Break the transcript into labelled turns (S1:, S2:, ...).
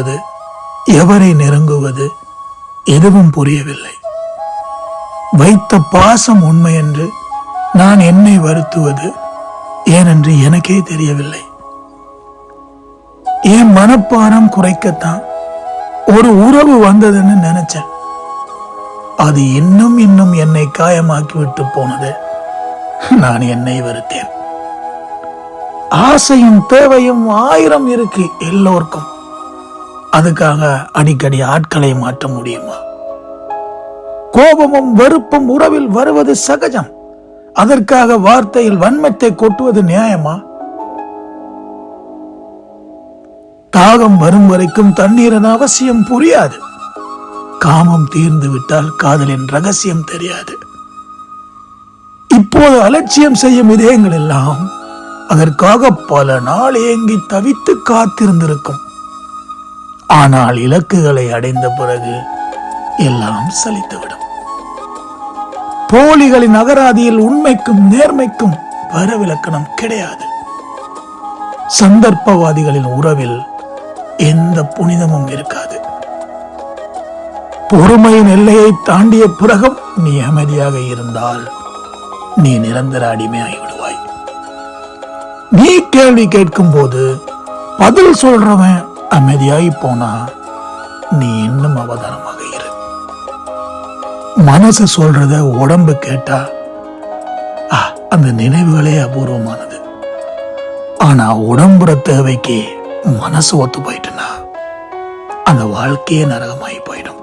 S1: நெருங்குவது எவரை நெருங்குவது எதுவும் புரியவில்லை. வைத்த பாசம் உண்மை என்று நான் என்னை வருத்துவது ஏனென்று எனக்கே தெரியவில்லை. என் மனப்பாரம் குறைக்கத்தான் ஒரு உறவு வந்ததுன்னு நினைச்சேன். அது இன்னும் இன்னும் என்னை காயமாக்கி விட்டு போனது. நான் என்னை வருத்தேன் ஆசையும் தேவையும் ஆயிரம் இருக்கு எல்லோருக்கும். அதுக்காக அடிக்கடி ஆட்களை மாற்ற முடியுமா? கோபமும் வெறுப்பும் உறவில் வருவது சகஜம். அதற்காக வார்த்தையில் வன்மத்தை கொட்டுவது நியாயமா? தாகம் வரும் வரைக்கும் தண்ணீரின் அவசியம் புரியாது. காமம் தீர்ந்து விட்டால் காதலின் ரகசியம் தெரியாது. இப்போது அலட்சியம் செய்யும் இதயங்கள் எல்லாம் அதற்காக பல நாள் ஏங்கி தவித்து காத்திருந்திருக்கும். ஆனால் இலக்குகளை அடைந்த பிறகு எல்லாம் சலித்துவிடும். போலிகளின் அகராதியில் உண்மைக்கும் நேர்மைக்கும் வரவிலக்கணம் கிடையாது. சந்தர்ப்பவாதிகளின் உறவில் எந்த புனிதமும் இருக்காது. பொறுமையின் எல்லையை தாண்டிய பிறகும் நீ அமைதியாக இருந்தால் நீ நிரந்தர அடிமையாகிவிடுவாய். நீ கேள்வி கேட்கும் போது பதில் சொல்றவன் அமைதியாகி போனா நீ இன்னும் அவதானமாக இரு. மனசு சொல்றத உடம்பு கேட்டா அந்த நினைவுகளே அபூர்வமானது. ஆனா உடம்புற தேவைக்கு மனசு ஒத்து போயிட்டுனா அந்த வாழ்க்கையே நரகமாகி போயிடும்.